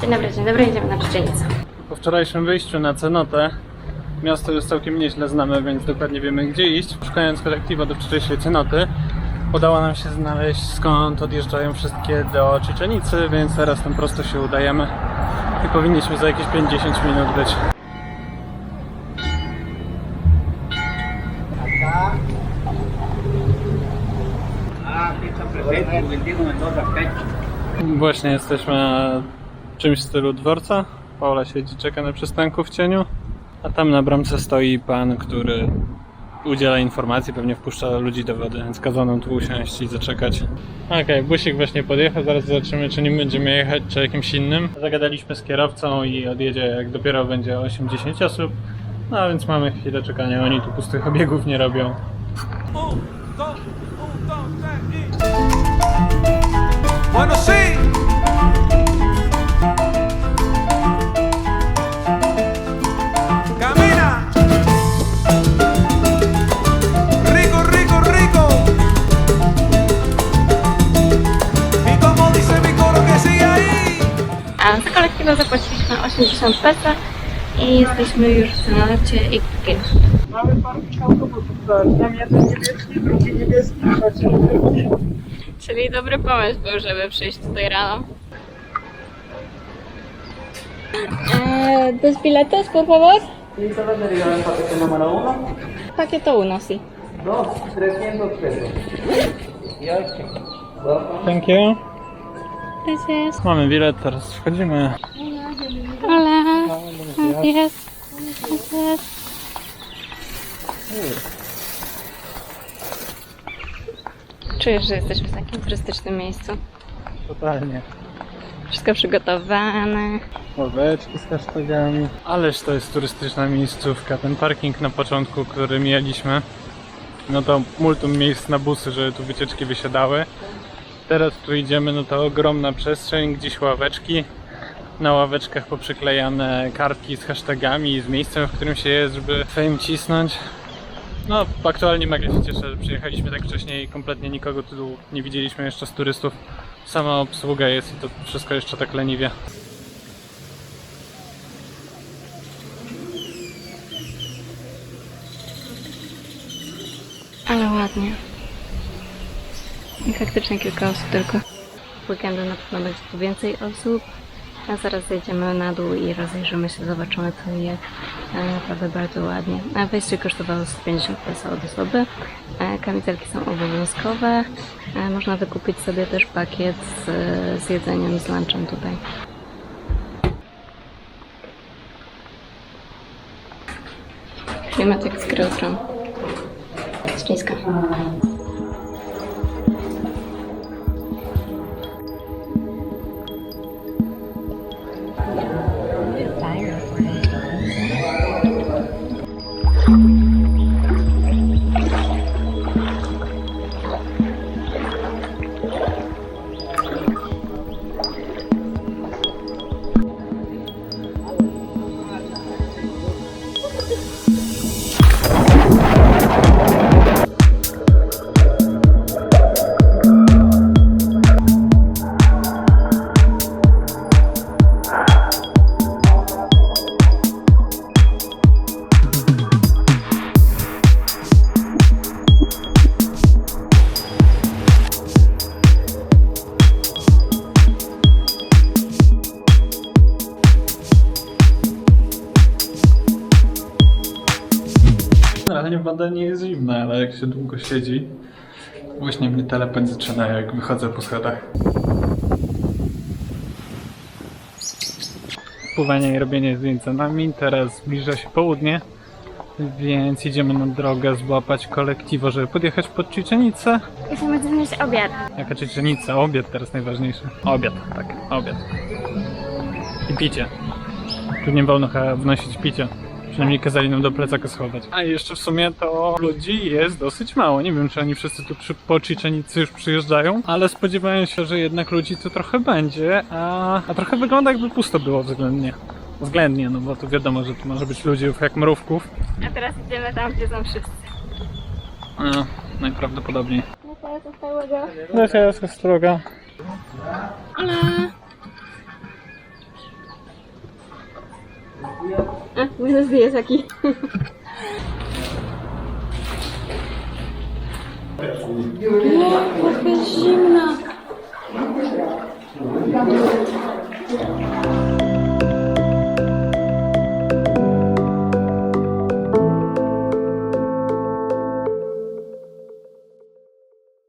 Dzień dobry, dzień dobry, idziemy na Czeczenicę. Po wczorajszym wyjściu na cenotę miasto już całkiem nieźle znamy, więc dokładnie wiemy gdzie iść. Szukając kolektywa do wczorajszej cenoty udało nam się znaleźć skąd odjeżdżają wszystkie do Czeczenicy, więc teraz tam prosto się udajemy i powinniśmy za jakieś 5-10 minut być. Właśnie jesteśmy na czymś w stylu dworca. Paula siedzi, czeka na przystanku w cieniu, a tam na bramce stoi pan, który udziela informacji, pewnie wpuszcza ludzi do wody, więc kazano nam tu usiąść i zaczekać. Okej, busik właśnie podjechał, zaraz zobaczymy czy nim będziemy jechać, czy jakimś innym. Zagadaliśmy z kierowcą i odjedzie jak dopiero będzie 8-10 osób, no a więc mamy chwilę czekania, oni tu pustych obiegów nie robią. Bueno, sí. A za kolektywę zapłaciliśmy 80 peso i jesteśmy już w i Kukiel. Mamy parking autobusów tam jeden niebieski, drugi niebieski, trzeci. Czyli dobry pomysł był, żeby przyjść tutaj rano. Dos biletos, por favor. Y se vendería el paquete número uno, Paqueto uno, sí. dos, 300 pesos. Y ocho. Welcome. Thank you. Mamy bilet, teraz wchodzimy. Hola. Gracias. Czujesz, że jesteśmy w takim turystycznym miejscu. Totalnie. Wszystko przygotowane. Ławeczki z kasztagami. Ależ to jest turystyczna miejscówka. Ten parking na początku, który mieliśmy, no to multum miejsc na busy, żeby tu wycieczki wysiadały. Teraz tu idziemy, no to ogromna przestrzeń, gdzieś ławeczki. Na ławeczkach poprzyklejane kartki z hashtagami, z miejscem, w którym się jest, żeby fame cisnąć. No, aktualnie mega się cieszę, że przyjechaliśmy tak wcześniej i kompletnie nikogo tu nie widzieliśmy jeszcze z turystów. Sama obsługa jest i to wszystko jeszcze tak leniwie. Ale ładnie. I faktycznie kilka osób tylko. W weekendy na pewno będzie tu więcej osób. A zaraz zejdziemy na dół i rozejrzymy się, zobaczymy co i jak. E, Naprawdę bardzo ładnie. Wejście kosztowało 150 peso od osoby. E, Kamizelki są obowiązkowe. E, Można wykupić sobie też pakiet z, z jedzeniem, z lunchem tutaj. Klimat jak z Grotron. Z Generalnie woda nie jest zimna, ale jak się długo siedzi, właśnie mnie telepet zaczyna jak wychodzę po schodach. Pływanie i robienie zdjęć za nami, teraz zbliża się południe, więc idziemy na drogę złapać kolektywo, żeby podjechać pod Czeczenicę. Chcemy znieść obiad. Jaka Czeczenica? Obiad teraz najważniejszy. Obiad, tak, obiad. I picie. Tu nie wolno chyba wnosić picia. Przynajmniej kazali nam do plecaka schować. A jeszcze w sumie to ludzi jest dosyć mało. Nie wiem, czy oni wszyscy tu przy, po Czeczenicy już przyjeżdżają, ale spodziewałem się, że jednak ludzi tu trochę będzie, a, a trochę wygląda jakby pusto było względnie. Względnie, no bo tu wiadomo, że tu może być ludzi jak mrówków. A teraz idziemy tam, gdzie są wszyscy. No, najprawdopodobniej. No teraz zostało go. Gracias, droga. Hola. Ah, muitas vezes aqui. Nossa, que жирно!